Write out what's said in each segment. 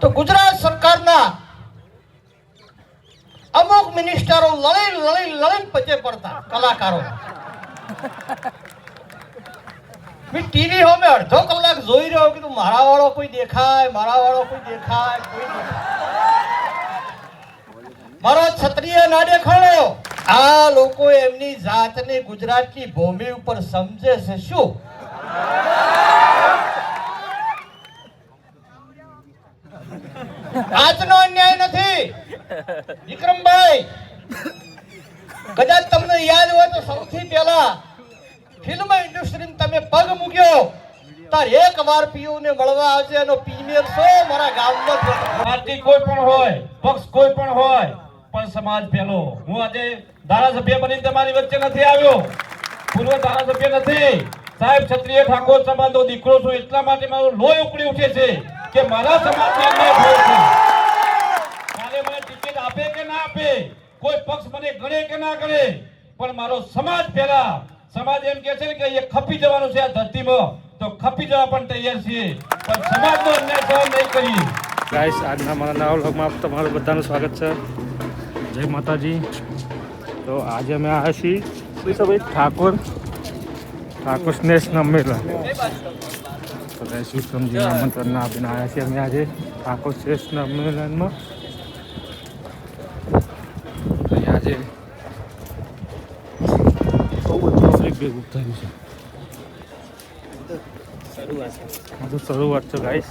તો ગુજરાત સરકારના અમુક મિનિસ્ટરો લડી લડી લડી પચે પડતા કલાકારો મેં ટીવી હોમે અડધો કલાક જોઈ રહ્યો કે તું મારા વાળો કોઈ દેખાય મારા વાળો કોઈ દેખાય, કોઈ મારો ક્ષત્રિય ના દેખાડો આ લોકો એમની જાતને ગુજરાતની ભૂમિ ઉપર સમજે છે. શું? આજનો અન્યાય નથી. વિક્રમભાઈ, કદાચ તમને યાદ હોય તો સૌથી પહેલા ફિલ્મ ઇન્ડસ્ટ્રીમાં તમે પગ મૂક્યો. તાર એક વાર પીયુ ને મળવા આવશે એનો પ્રીમિયર સો મારા ગામમાં પાર્ટી કોઈ પણ હોય, પક્ષ કોઈ પણ હોય, પણ સમાજ પેલો હું આજે ધારાસભ્ય બની તમારી વચ્ચે નથી આવ્યો. પૂર્વ ધારાસભ્ય નથી. સાહેબ, ક્ષત્રિય ઠાકોર સમાજનો દીકરો છું, એટલા માટે મારું લોહી ઉકળી ઉઠે છે કે મારા સમાજની અન્યાય થયો છે. કાલે મને ટિકિટ આપે કે ના આપે, કોઈ પક્ષ મને ગણે કે ના ગણે, પણ મારો સમાજ પહેલા, સમાજ એમ કે છે ને કે એ ખપી જવાનું છે આ ધરતીમાં, તો ખપી જવા પણ તૈયાર છીએ, પણ સમાજનો અન્યાય સહન નહીં કરીએ. ગાઈસ આજના મારા નવા વ્લોગમાં તમારું બધાનું સ્વાગત છે. જય માતાજી. તો આજે અમે આવ્યા છીએ. ઠાકોર. ઠાકોર સંમેલન તો ગાઈસ વિક્રમજીના આમંત્રણ આપીને આવ્યા છીએ અમે આજે ઠાકોર તો અહીં આજે બધું ભેગું થયું છે શરૂઆત છે ગાઈસ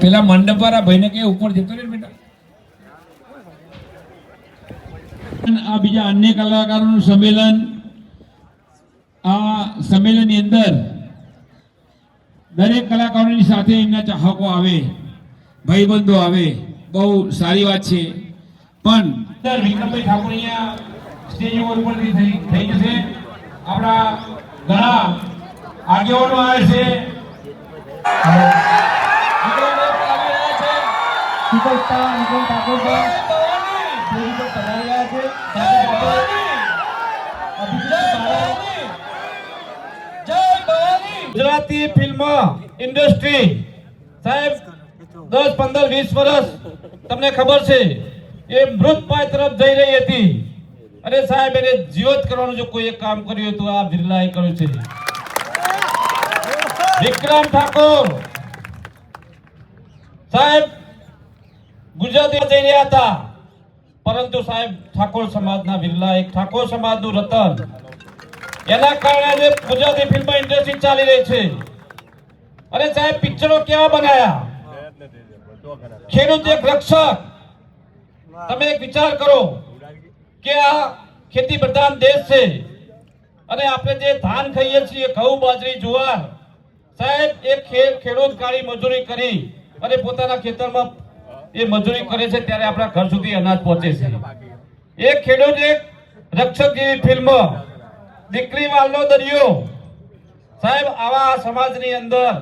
પેલા મંડપ વાળા ભાઈને કે ઉપર જતો રે બેટા. આ બીજા અન્ય કલાકારોનું સંમેલન આ સંમેલનની અંદર દરેક કલાકારોની સાથે એમના ચાહકો આવે ભાઈબંધો આવે બહુ સારી વાત છે. પણ વિક્રમભાઈ ઠાકોર અહીંયા સ્ટેજ ઉપરથી થઈ થઈ જશે. આપણા ઘણા આગેવાનો આવે છે. આગેવાનો આવી રહ્યા છે સુપરસ્ટાર નિગમ ઠાકોરભાઈ ગુજરાતી ફિલ્મ ઇન્ડસ્ટ્રી સાહેબ, દસ, પંદર, વીસ વર્ષ તમને ખબર છે, એ મૃતપાય તરફ જઈ રહી હતી. અને સાહેબ, એને જીવત કરવાનું જો કોઈ કામ કર્યું હતું આ બિરલાએ કર્યું છે. વિક્રમ ઠાકોર. સાહેબ ગુજરાતી જઈ રહ્યા હતા. પરંતુ સાહેબ, ઠાકોર સમાજના બિરલા, એક ઠાકોર સમાજનું રતન. એના કારણે આજે ગુજરાતી ફિલ્મ ઇન્ડસ્ટ્રી ચાલી રહી છે. અને સાહેબ પિક્ચરો કેવા બનાયા? ખેડૂત એક રક્ષક. તમે એક વિચાર કરો કે આ ખેતી પ્રધાન દેશ છે. અને આપણે જે ધાન ખાઈએ છીએ, ઘઉં, બાજરી, જુવાર, સાહેબ, એ ખેડૂત કાળી મજૂરી કરી અને પોતાના ખેતરમાં એ મજૂરી કરે છે ત્યારે આપણા ઘર સુધી અનાજ પહોંચે છે. એક ખેડૂત, એક રક્ષક જેવી ફિલ્મ દીકરી વાલનો દરિયો. સાહેબ, આવા સમાજની અંદર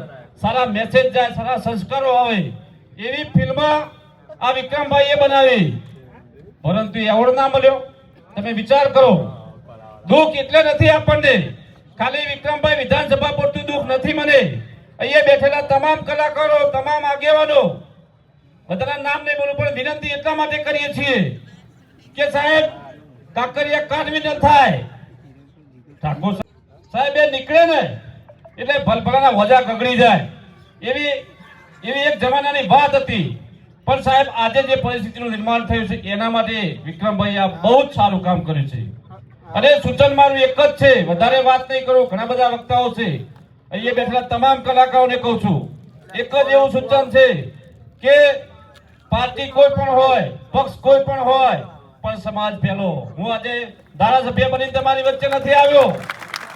સારા મેસેજ જાય, સારા સંસ્કારો આવે, એવી ફિલ્મ આ વિક્રમભાઈએ બનાવી. પરંતુ એવોર્ડ ના મળ્યો. તમે વિચાર કરો. દુઃખ એટલે નથી આપણને. ખાલી વિક્રમભાઈ વિધાનસભા પૂરતું દુઃખ નથી મને. અહીંયા બેઠેલા તમામ કલાકારો, તમામ આગેવાનો, બધાના નામ નહીં બોલું, પણ વિનંતી એટલા માટે કરીએ છીએ કે સાહેબ, કાંકરિયા કાઢવી ન થાય. ઠાકોર સાહેબ, એ નીકળે ને, એટલે ભલભલાના વજા કગડી જાય. એવી એવી એક જમાનાની વાત હતી. પણ સાહેબ, આજે જે પરિસ્થિતિનું નિર્માણ થયું છે, એના માટે વિક્રમભાઈ આ બહુ જ સારું કામ કર્યું છે. અને સૂચન મારું એક જ છે, વધારે વાત નહીં કરું, ઘણા બધા વક્તાઓ છે. અહીંયા બેઠેલા તમામ કલાકારોને કહું છું, એક જ એવું સૂચન છે કે પાર્ટી કોઈ પણ હોય, પક્ષ કોઈ પણ હોય, પણ સમાજ પહેલો. હું આજે ધારાસભ્ય બની તમારી વચ્ચે નથી આવ્યો.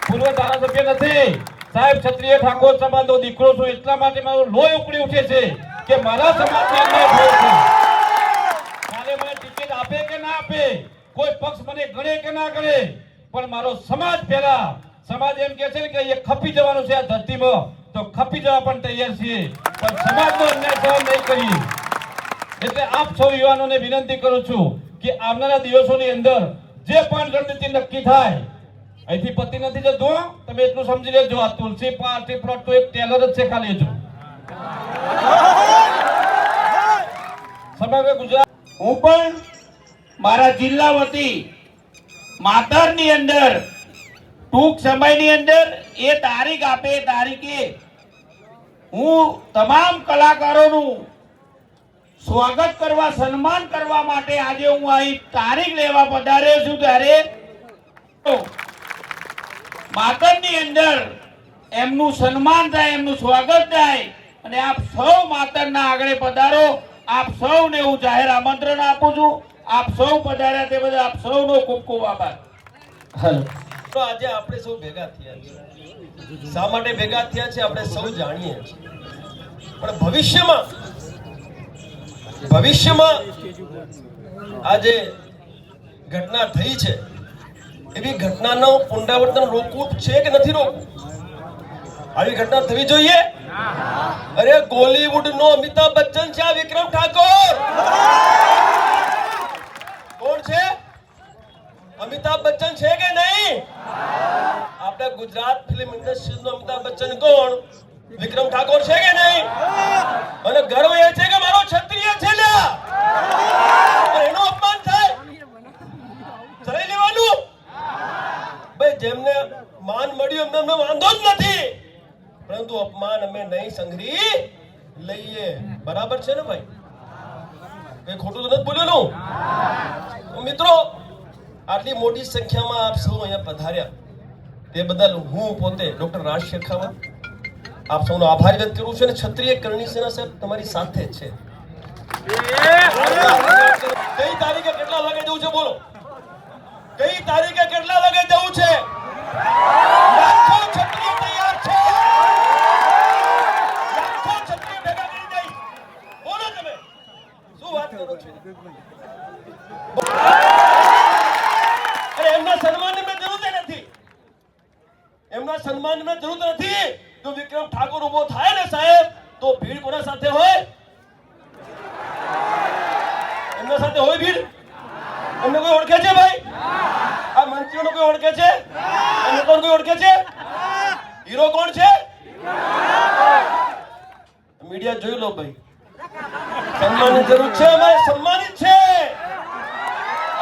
પૂર્વ ધારાસભ્ય નથી. સાહેબ, ક્ષત્રિય ઠાકોર સમાજનો દીકરો છું, એટલા માટે મારો લોહી ઉકળી ઉઠે છે કે મારા સમાજની અન્યાય થયો છે. કાલે મને ટિકિટ આપે કે ના આપે? કોઈ પક્ષ મને ગણે કે ના ગણે? પણ મારો સમાજ પહેલા, સમાજ એમ કે છે કે એ ખપી જવાનું છે આ ધરતીમાં. તો ખપી જવા પણ તૈયાર છીએ. પણ સમાજનો અન્યાય સહન નહીં કરીએ. એટલે આપ સૌ યુવાનોને વિનંતી કરું છું કે આવનારા દિવસોની અંદર જે પણ રણનીતિ નક્કી થાય, અહીંથી પતિ નથી જતો, તમે એટલું સમજી લેજો. આ તુલસી પાર્ટી પ્લોટ તો એક ટેલર જ છે ખાલી જો સમગ્ર ગુજરાત. હું પણ મારા જિલ્લા વતી માતરની અંદર, ટૂંક સમયની અંદર એ તારીખ આપે એ તારીખે હું તમામ કલાકારોનું સ્વાગત કરવા સન્માન કરવા માટે આજે હું અહીં તારીખ લેવા પધાર્યો છું ત્યારે માતરની અંદર એમનું સન્માન થાય એમનું સ્વાગત થાય અને આપ સૌ માતરના આગળ પધારો. આપ સૌને હું જાહેર આમંત્રણ આપું છું. આપ સૌ પધાર્યા તે બદલ આપ સૌનો ખૂબ ખૂબ આભાર. તો આજે આપણે સૌ ભેગા થયા છીએ. શા માટે ભેગા થયા છે આપણે સૌ જાણીએ છીએ. પણ ભવિષ્યમાં ભવિષ્યમાં આ ઘટના થઈ છે. એવી ઘટનાનો પુનરાવર્તન રોકવું છે કે નથી રોકવું? આવી ઘટના થવી જોઈએ? અરે બોલીવુડ નો અમિતાભ બચ્ચન છે આ વિક્રમ ઠાકોર! કોણ છે? અમિતાભ બચ્ચન છે કે નહીં? આપણા ગુજરાત ફિલ્મ ઇન્ડસ્ટ્રી નો અમિતાભ બચ્ચન કોણ? વિક્રમ ઠાકોર છે કે નહીં? અને ગર્વ એ છે કે મારો ક્ષત્રિય છે લ્યા પણ એનું અપમાન થાય ચલાઈ લેવાનું ભાઈ જેમને માન અમને વાંધો જ નથી. પરંતુ અપમાન અમે નહીં સંઘરી લઈએ. બરાબર છે ને ભાઈ? કઈ ખોટું તો નથી બોલ્યું મિત્રો, આટલી મોટી સંખ્યામાં આપ સૌ અહીંયા પધાર્યા. તે બદલ હું પોતે ડોક્ટર રાજ શેખાવત આપ સૌનો આભાર વ્યક્ત કરું છું અને ક્ષત્રિય કરણી સેના સાહેબ તમારી સાથે છે. કઈ તારીખે કેટલા વાગે જવું છે બોલો? કઈ તારીખે કેટલા વાગે જવું છે? એમના સન્માનની જરૂર નથી જો વિક્રમ ઠાકોર ઊભો થાય ને સાહેબ તો ભીડ. કોના સાથે હોય એમના સાથે હોય ભીડ? એમને કોઈ ઓળખે છે ભાઈ આ મંત્રીઓને કોઈ ઓળખે છે એમને કોણ કોઈ ઓળખે છે? હીરો કોણ છે? મીડિયા જોઈ લો ભાઈ. સન્માનની જરૂર છે અમારે સન્માનિત છે.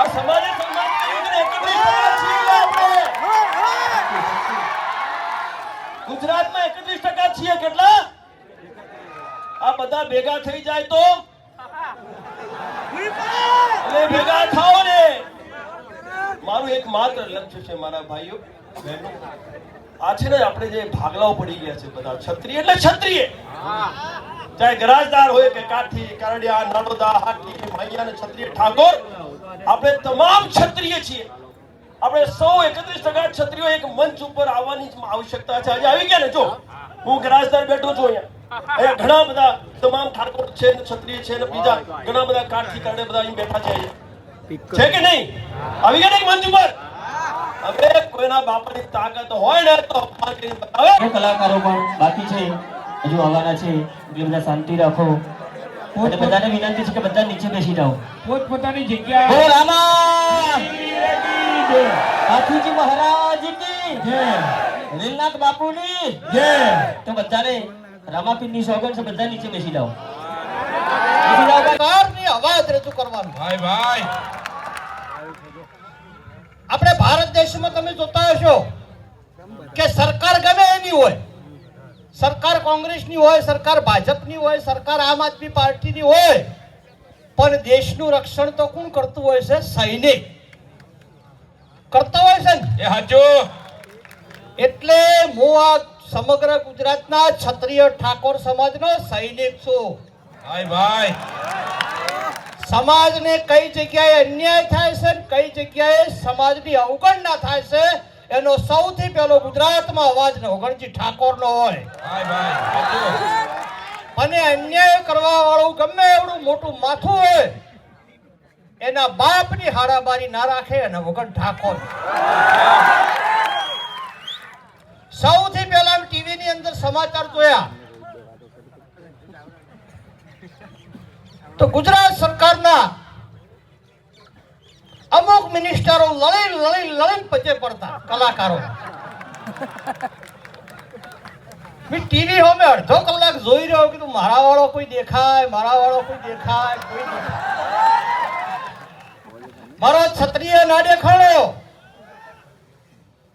આ સમાજે સન્માન કર્યું છે એકત્રીસ ટકા છીએ આપણે. ગુજરાતમાં એકત્રીસ ટકા છીએ કેટલા? આ બધા ભેગા થઈ જાય તો? ભેગા થાઓ ને. મારું એક માત્ર લક્ષ્ય છે મારા ભાઈઓ, બહેનો. આ છે ને આપણે જે ભાગલાઓ પડી ગયા છે બધા. ક્ષત્રિય એટલે ક્ષત્રિય. ચાહે ગરાજદાર હોય કે કાઠી, કરડિયા, નર્મદા હાટી મૈયા ને ક્ષત્રિય ઠાકોર, આપણે તમામ ક્ષત્રિય છીએ. આપણે સૌ એકત્રીસ ટકા ક્ષત્રિયો એક મંચ ઉપર આવવાની આવશ્યકતા છે. આજે આવી ગયા ને? જો, હું ગરાજદાર બેઠો છું અહીંયા. અહીંયા ઘણા બધા તમામ ઠાકોર છે ને, ક્ષત્રિય છે ને, બીજા ઘણા બધા કાઠી કરડે બધા અહીં બેઠા છે છે કે નહીં? આવી ગયા ને મંચ ઉપર? હવે કોઈના બાપાની તાકાત હોય ને તો અપમાન બતાવે કલાકારો પણ બાકી છે. હજુ આવવાના છે. એટલે બધા શાંતિ રાખો. અને બધાને વિનંતી છે કે બધા નીચે બેસી જાઓ. પોતપોતાની જગ્યા હો રામા! હાથીજી મહારાજ કી જય. રીલનાથ બાપુની જય. તો બધાને રામાપીરની સોગંદ છે બધા નીચે બેસી જાઓ. બેસી જાઓ. અવાજ રજૂ કરવાનો. ભાઈ ભાઈ. આપણે ભારત દેશમાં તમે જોતા હશો કે સરકાર ગમે એની હોય સરકાર કોંગ્રેસની હોય સરકાર ભાજપની હોય સરકાર આમ આદમી પાર્ટીની હોય પણ દેશનું રક્ષણ તો કોણ કરતું હોય છે? સૈનિક. કરતા હોય છે ને? એ હાચું. એટલે હું આ સમગ્ર ગુજરાતના ક્ષત્રિય ઠાકોર સમાજનો સૈનિક છું. ભાઈ ભાઈ. સમાજને કઈ જગ્યાએ અન્યાય થાય છે ને કઈ જગ્યાએ સમાજની અવગણના થાય છે એનો સૌથી પહેલો ગુજરાતમાં અવાજ નવગણજી ઠાકોરનો હોય. અને અન્યાય કરવા વાળું ગમે એવડું મોટું માથું હોય એના બાપની હારાબારી ના રાખે અને વગર ઠાકોર. સૌથી પહેલા ટીવી ની અંદર સમાચાર જોયા. તો ગુજરાત સરકારના અમુક મિનિસ્ટરો લળી લળી લળી પચે પડતા કલાકારો. મેં ટીવી હોમે અડધો કલાક જોઈ રહ્યો કીધું મારા વાળો કોઈ દેખાય મારા વાળો કોઈ દેખાય કોઈ દેખાય. મારો ક્ષત્રિય ના દેખાણો.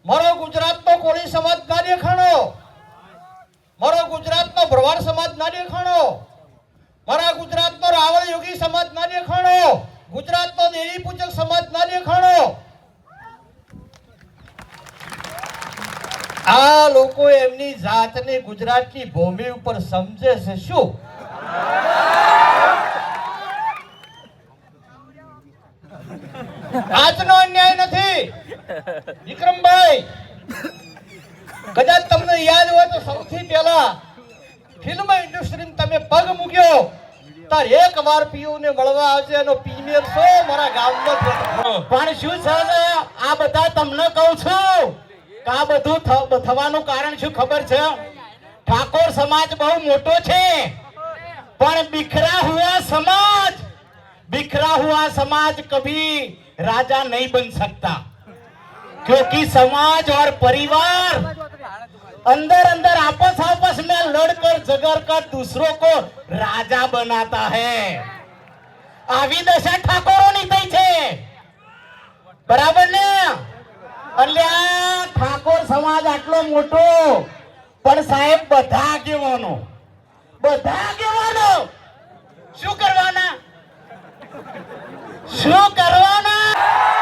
મારો ગુજરાતનો કોળી સમાજ ના દેખાણો. મારો ગુજરાતનો ભરવાડ સમાજ ના દેખાણો. મારા ગુજરાતનો રાવળ યોગી સમાજ ના દેખાણો, ગુજરાતનો દેવી પૂજક સમાજ ના દેખાણો. આ લોકો એમની જાતને ગુજરાતની ભૂમિ ઉપર સમજે છે, શું? આજનો અન્યાય નથી. વિક્રમભાઈ, કદાચ તમને યાદ હોય તો સૌથી પહેલા ફિલ્મ ઇન્ડસ્ટ્રી તમે પગ મૂક્યો. તાર એક વાર પીયું ને મળવા આવશે એનો પ્રીમિયર છો મારા ગામમાં પણ શું છે આ બધા તમને કહું છું કે આ બધું થવાનું કારણ શું ખબર છે? ઠાકોર સમાજ બહુ મોટો છે. પણ બિખરા હુઆ સમાજ બિખરા હુઆ સમાજ કભી રાજા નહીં બન સકતા ક્યોંકि સમાજ ઓર પરિવાર अंदर अंदर आपस आपस में लड़कर झगड़ कर दूसरों को राजा बनाता है આવી દશા ઠાકોરોની થઈ છે બરાબર ને એટલે આ ઠાકોર સમાજ આટલો મોટો પણ સાહેબ બધા આગેવાનો બધા આગેવાનો શું કરવાના શું કરવાના